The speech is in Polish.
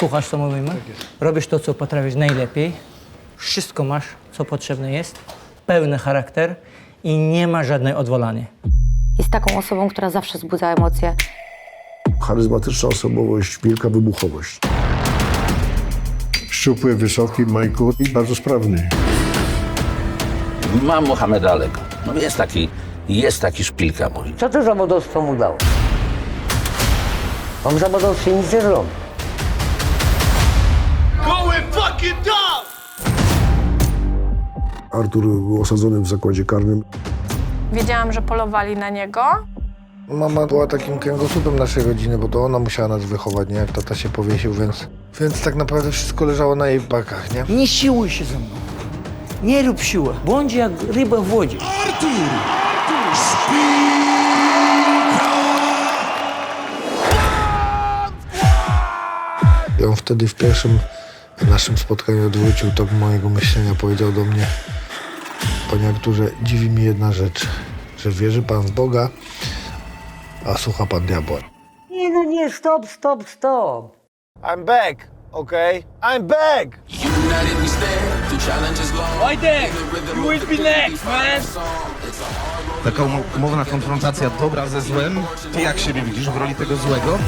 Słuchasz, co mówimy? Robisz to, co potrafisz najlepiej. Wszystko masz, co potrzebne jest. Pełny charakter i nie ma żadnej odwolania. Jest taką osobą, która zawsze wzbudza emocje. Charyzmatyczna osobowość, wielka wybuchowość. Szczupły, wysoki, Majku i bardzo sprawny. Mam Mohamed Alego. No jest taki, jest taki szpilka mój. Co to zawodowstwo mu dało? On zawodowstwie nic nie zrobi. Artur był osadzony w zakładzie karnym. Wiedziałam, że polowali na niego. Mama była takim kręgosłupem naszej rodziny, bo to ona musiała nas wychować, nie? Jak tata się powiesił, więc... Więc tak naprawdę wszystko leżało na jej barkach, nie? Nie siłuj się ze mną. Nie rób siły. Bądź jak ryba w wodzie. I on wtedy w pierwszym naszym spotkaniu odwrócił tok mojego myślenia, powiedział do mnie Panie Arturze, dziwi mi jedna rzecz, że wierzy pan w Boga, a słucha pan diabła. Nie no nie, stop, stop, stop. I'm back, okay? I'm back! Taka um- umowna konfrontacja dobra ze złem. Ty jak siebie widzisz w roli tego złego?